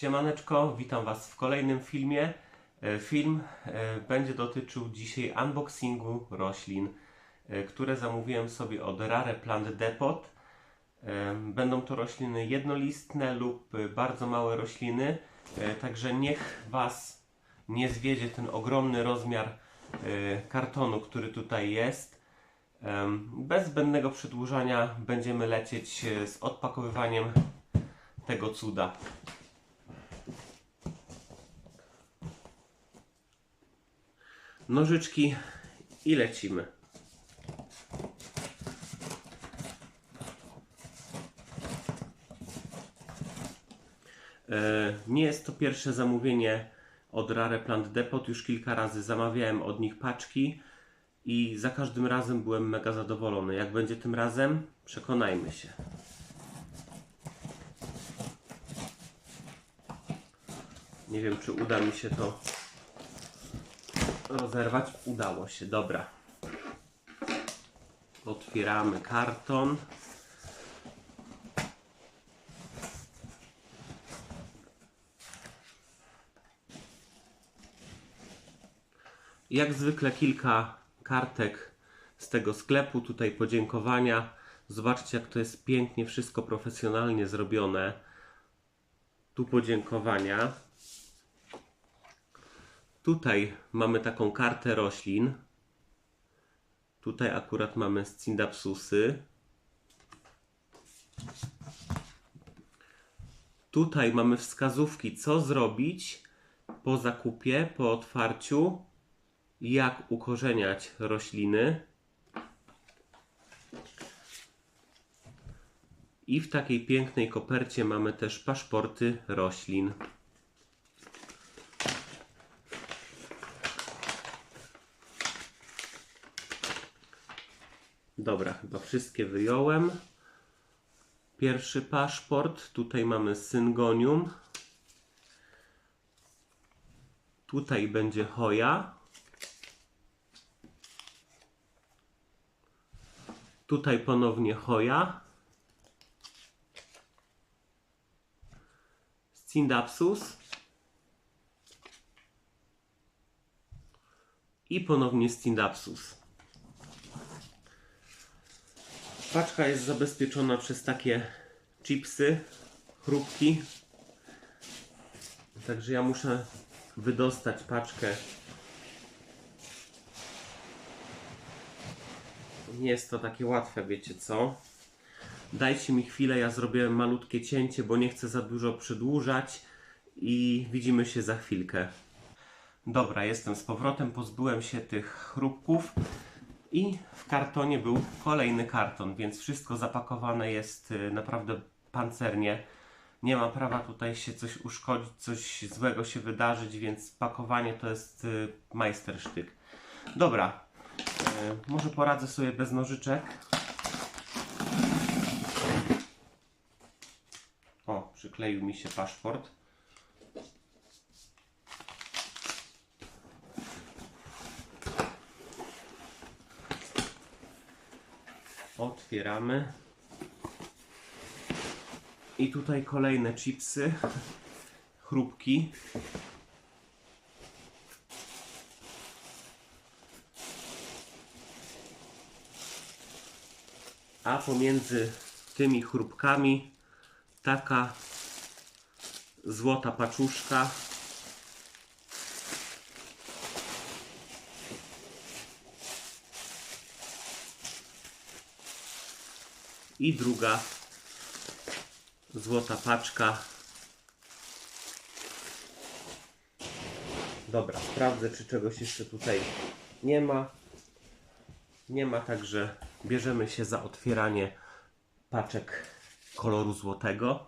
Siemaneczko, witam Was w kolejnym filmie. E, Film e, będzie dotyczył dzisiaj unboxingu roślin, e, które zamówiłem sobie od Rare Plant Depot. Będą to rośliny jednolistne lub bardzo małe rośliny, także niech Was nie zwiedzie ten ogromny rozmiar kartonu, który tutaj jest. Bez zbędnego przedłużania będziemy lecieć z odpakowywaniem tego cuda. Nożyczki i lecimy. E, Nie jest to pierwsze zamówienie od Rare Plant Depot. Już kilka razy zamawiałem od nich paczki i za każdym razem byłem mega zadowolony. Jak będzie tym razem? Przekonajmy się. Nie wiem, czy uda mi się to rozerwać. Udało się, dobra. Otwieramy karton. Jak zwykle kilka kartek z tego sklepu, tutaj podziękowania. Zobaczcie, jak to jest pięknie, wszystko profesjonalnie zrobione. Tu podziękowania. Tutaj mamy taką kartę roślin. Tutaj akurat mamy scindapsusy. Tutaj mamy wskazówki, co zrobić po zakupie, po otwarciu, jak ukorzeniać rośliny. I w takiej pięknej kopercie mamy też paszporty roślin. Dobra, chyba wszystkie wyjąłem. Pierwszy paszport. Tutaj mamy syngonium. Tutaj będzie hoja. Tutaj ponownie hoja. Scindapsus. I ponownie Scindapsus. Paczka jest zabezpieczona przez takie chipsy, chrupki. Także ja muszę wydostać paczkę. Nie jest to takie łatwe, wiecie co? Dajcie mi chwilę, ja zrobiłem malutkie cięcie, bo nie chcę za dużo przedłużać i widzimy się za chwilkę. Dobra, jestem z powrotem, pozbyłem się tych chrupków. I w kartonie był kolejny karton, więc wszystko zapakowane jest y, naprawdę pancernie. Nie ma prawa tutaj się coś uszkodzić, coś złego się wydarzyć, więc pakowanie to jest y, majstersztyk. Dobra, y, może poradzę sobie bez nożyczek. O, przykleił mi się paszport. Otwieramy. I tutaj kolejne chipsy, chrupki. A pomiędzy tymi chrupkami taka złota paczuszka. I druga złota paczka. Dobra, sprawdzę, czy czegoś jeszcze tutaj nie ma. Nie ma, także bierzemy się za otwieranie paczek koloru złotego.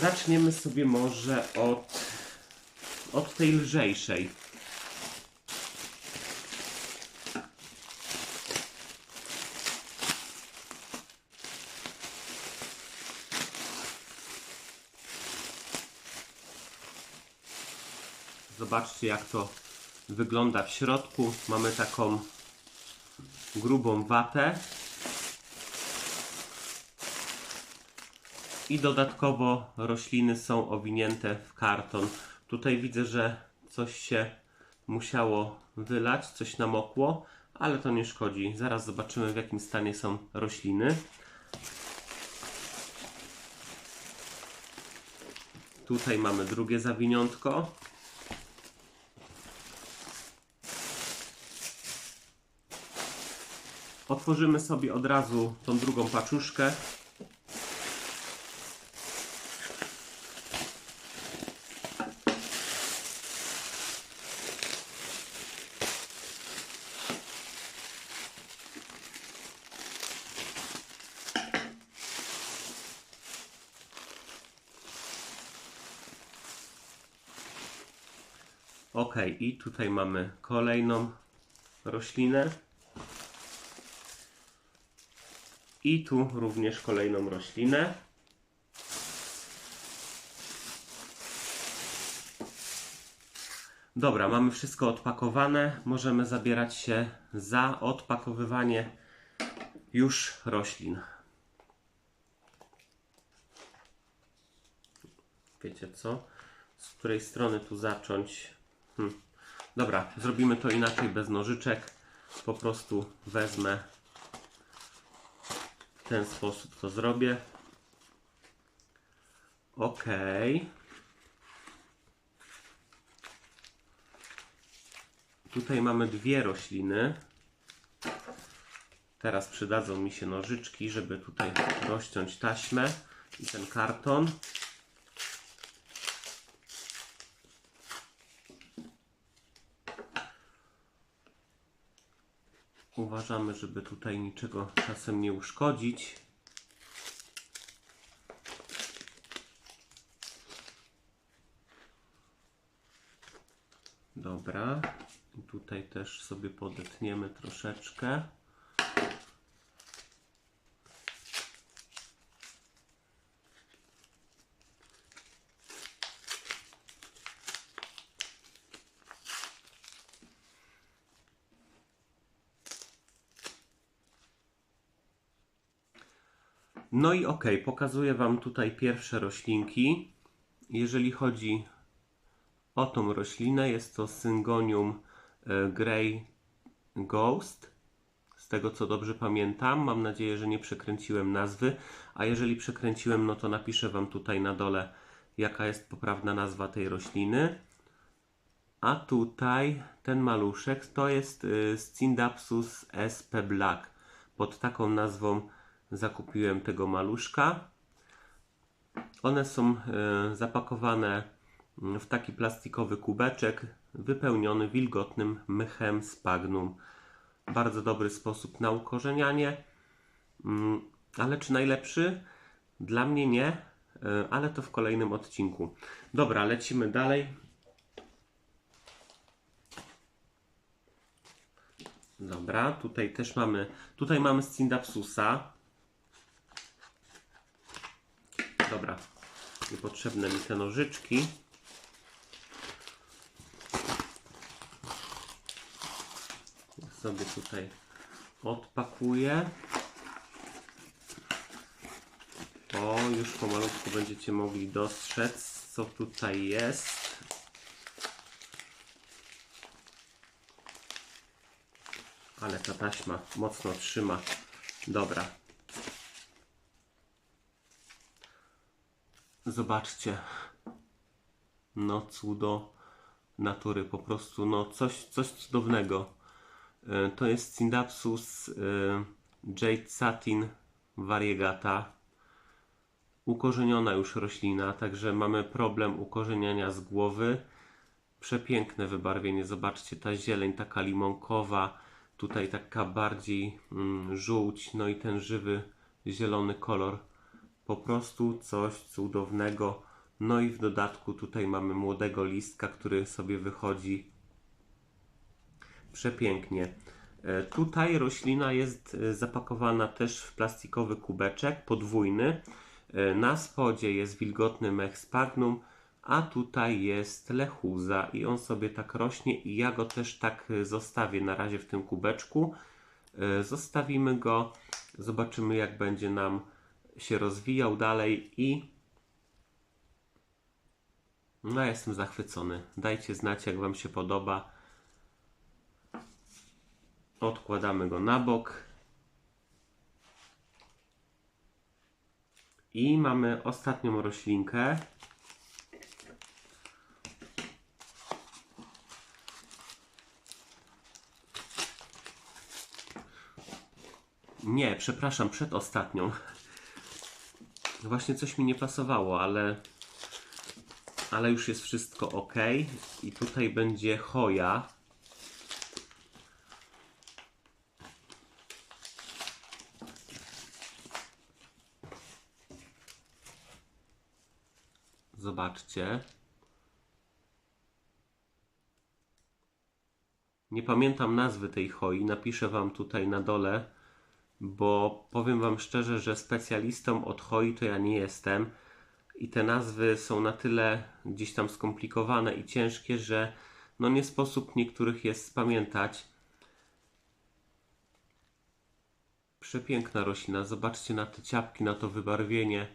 Zaczniemy sobie może od, od tej lżejszej. Zobaczcie jak to wygląda w środku. Mamy taką grubą watę. I dodatkowo rośliny są owinięte w karton. Tutaj widzę, że coś się musiało wylać, coś namokło, ale to nie szkodzi. Zaraz zobaczymy w jakim stanie są rośliny. Tutaj mamy drugie zawiniątko. Otworzymy sobie od razu tą drugą paczuszkę. Ok, i tutaj mamy kolejną roślinę. I tu również kolejną roślinę. Dobra, mamy wszystko odpakowane. Możemy zabierać się za odpakowywanie już roślin. Wiecie co? Z której strony tu zacząć? Hmm. Dobra, zrobimy to inaczej bez nożyczek. Po prostu wezmę ten sposób to zrobię. Ok. Tutaj mamy dwie rośliny. Teraz przydadzą mi się nożyczki, żeby tutaj rozciąć taśmę i ten karton. Uważamy, żeby tutaj niczego czasem nie uszkodzić. Dobra. Tutaj też sobie podetniemy troszeczkę. No i ok, pokazuję Wam tutaj pierwsze roślinki. Jeżeli chodzi o tą roślinę, jest to Syngonium e, Grey Ghost. Z tego co dobrze pamiętam, mam nadzieję, że nie przekręciłem nazwy. A jeżeli przekręciłem, no to napiszę Wam tutaj na dole, jaka jest poprawna nazwa tej rośliny. A tutaj ten maluszek to jest y, Scindapsus sp Black. Pod taką nazwą zakupiłem tego maluszka. One są e, zapakowane w taki plastikowy kubeczek wypełniony wilgotnym mchem spagnum. Bardzo dobry sposób na ukorzenianie, Mm, ale czy najlepszy? Dla mnie nie, e, ale to w kolejnym odcinku. Dobra, lecimy dalej. Dobra, tutaj też mamy, tutaj mamy Scindapsusa. Dobra, niepotrzebne mi te nożyczki. Sobie tutaj odpakuję. O, już pomalutku będziecie mogli dostrzec, co tutaj jest. Ale ta taśma mocno trzyma. Dobra. Zobaczcie. No cudo natury, po prostu no coś, coś cudownego. E, To jest Syndapsus e, Jade Satin Variegata. Ukorzeniona już roślina, także mamy problem ukorzeniania z głowy. Przepiękne wybarwienie, zobaczcie, ta zieleń taka limonkowa, tutaj taka bardziej mm, żółć, no i ten żywy zielony kolor. Po prostu coś cudownego. No i w dodatku tutaj mamy młodego listka, który sobie wychodzi przepięknie. E, Tutaj roślina jest e, zapakowana też w plastikowy kubeczek podwójny. E, Na spodzie jest wilgotny mech spagnum, a tutaj jest lechuza i on sobie tak rośnie i ja go też tak zostawię na razie w tym kubeczku. Zostawimy go, zobaczymy jak będzie nam się rozwijał dalej i no jestem zachwycony. Dajcie znać jak Wam się podoba. Odkładamy go na bok. I mamy ostatnią roślinkę. Nie, przepraszam, przedostatnią. Właśnie coś mi nie pasowało, ale ale już jest wszystko ok. I tutaj będzie choja. Zobaczcie. Nie pamiętam nazwy tej choi, napiszę Wam tutaj na dole, bo powiem Wam szczerze, że specjalistą od choi to ja nie jestem i te nazwy są na tyle gdzieś tam skomplikowane i ciężkie, że no nie sposób niektórych jest spamiętać. Przepiękna roślina, zobaczcie na te ciapki, na to wybarwienie.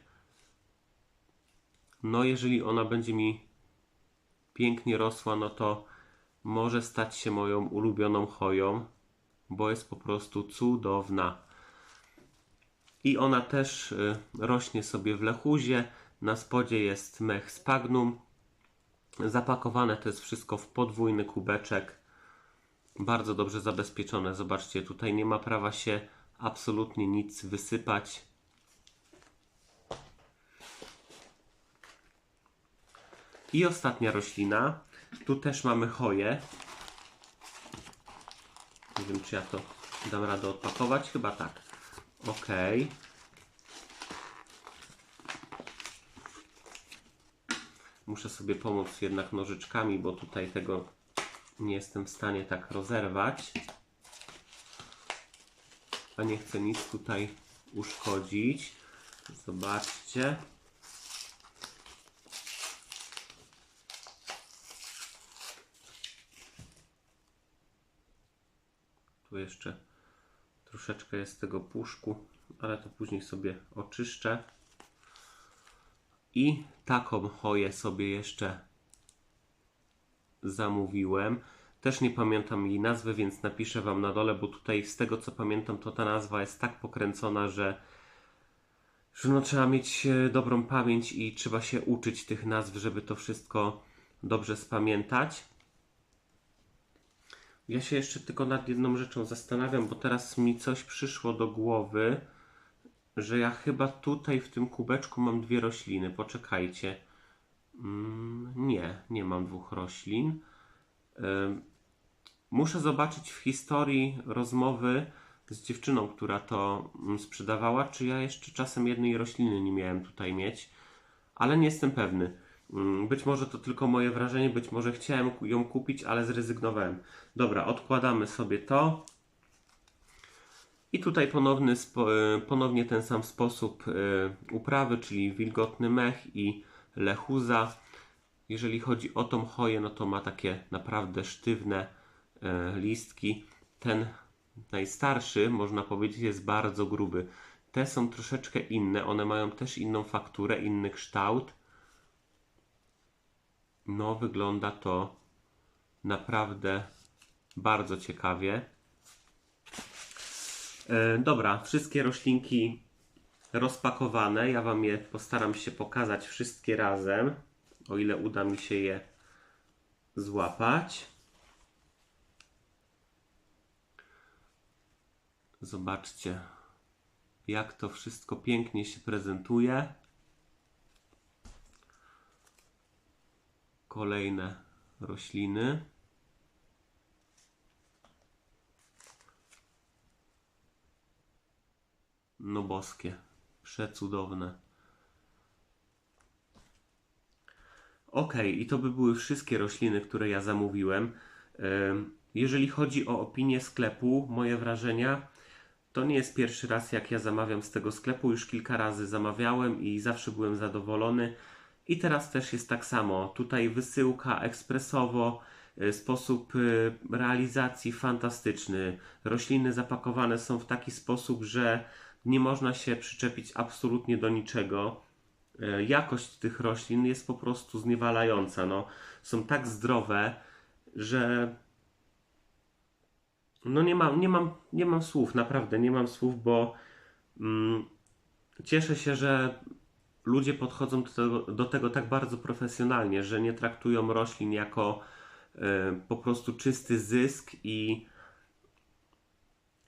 No jeżeli ona będzie mi pięknie rosła, no to może stać się moją ulubioną choją, bo jest po prostu cudowna. I ona też y, rośnie sobie w lechuzie. Na spodzie jest mech spagnum. Zapakowane to jest wszystko w podwójny kubeczek. Bardzo dobrze zabezpieczone. Zobaczcie, tutaj nie ma prawa się absolutnie nic wysypać. I ostatnia roślina. Tu też mamy choję. Nie wiem, czy ja to dam radę odpakować. Chyba tak. Ok. Muszę sobie pomóc jednak nożyczkami, bo tutaj tego nie jestem w stanie tak rozerwać. A nie chcę nic tutaj uszkodzić. Zobaczcie. Tu jeszcze troszeczkę jest tego puszku, ale to później sobie oczyszczę. I taką choję sobie jeszcze zamówiłem. Też nie pamiętam jej nazwy, więc napiszę Wam na dole, bo tutaj z tego co pamiętam, to ta nazwa jest tak pokręcona, że, że no, trzeba mieć e, dobrą pamięć i trzeba się uczyć tych nazw, żeby to wszystko dobrze spamiętać. Ja się jeszcze tylko nad jedną rzeczą zastanawiam, bo teraz mi coś przyszło do głowy że ja chyba tutaj w tym kubeczku mam dwie rośliny. Poczekajcie. Mm, nie, nie mam dwóch roślin. Muszę zobaczyć w historii rozmowy z dziewczyną, która to mm, sprzedawała, czy ja jeszcze czasem jednej rośliny nie miałem tutaj mieć, ale nie jestem pewny. Mm, być może to tylko moje wrażenie, być może chciałem ją kupić, ale zrezygnowałem. Dobra, odkładamy sobie to. I tutaj ponowny, e, ponownie ten sam sposób e, uprawy, czyli wilgotny mech i lechuza. Jeżeli chodzi o tą choję, no to ma takie naprawdę sztywne e, listki. Ten najstarszy, można powiedzieć, jest bardzo gruby. Te są troszeczkę inne, one mają też inną fakturę, inny kształt. No, wygląda to naprawdę bardzo ciekawie. E, dobra, wszystkie roślinki rozpakowane. Ja Wam je postaram się pokazać wszystkie razem, o ile uda mi się je złapać. Zobaczcie, jak to wszystko pięknie się prezentuje. Kolejne rośliny. No boskie, przecudowne. Ok, i to by były wszystkie rośliny, które ja zamówiłem. Jeżeli chodzi o opinię sklepu, moje wrażenia, to nie jest pierwszy raz, jak ja zamawiam z tego sklepu. Już kilka razy zamawiałem i zawsze byłem zadowolony. I teraz też jest tak samo. Tutaj wysyłka ekspresowo, y, sposób y, realizacji fantastyczny. Rośliny zapakowane są w taki sposób, że nie można się przyczepić absolutnie do niczego. E, Jakość tych roślin jest po prostu zniewalająca. No, są tak zdrowe, że no nie mam, nie mam, nie mam słów, naprawdę nie mam słów, bo mm, cieszę się, że ludzie podchodzą do tego, do tego tak bardzo profesjonalnie, że nie traktują roślin jako e, po prostu czysty zysk i,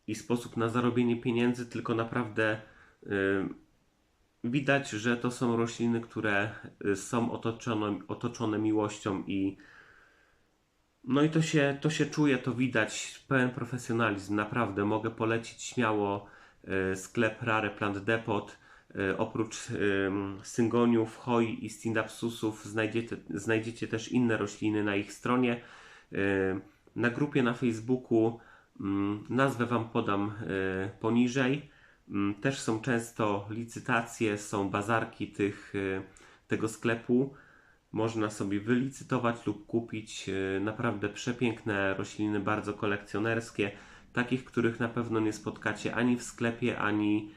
i sposób na zarobienie pieniędzy, tylko naprawdę e, widać, że to są rośliny, które e, są otoczone, otoczone miłością i no i to się, to się czuje, to widać, pełen profesjonalizm, naprawdę. Mogę polecić śmiało sklep Rare Plant Depot. E, Oprócz syngoniów, hoi i stindapsusów znajdziecie, znajdziecie też inne rośliny na ich stronie. E, Na grupie na Facebooku mm, nazwę Wam podam e, poniżej. Mm, Też są często licytacje, są bazarki tych, tego sklepu. Można sobie wylicytować lub kupić naprawdę przepiękne rośliny, bardzo kolekcjonerskie, takich, których na pewno nie spotkacie ani w sklepie, ani,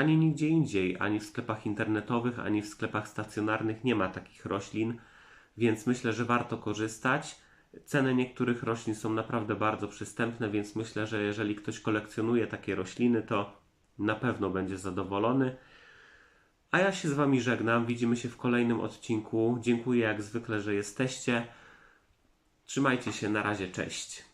ani nigdzie indziej, ani w sklepach internetowych, ani w sklepach stacjonarnych nie ma takich roślin, więc myślę, że warto korzystać. Ceny niektórych roślin są naprawdę bardzo przystępne, więc myślę, że jeżeli ktoś kolekcjonuje takie rośliny, to na pewno będzie zadowolony. A ja się z Wami żegnam. Widzimy się w kolejnym odcinku. Dziękuję jak zwykle, że jesteście. Trzymajcie się. Na razie. Cześć.